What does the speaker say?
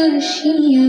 Basia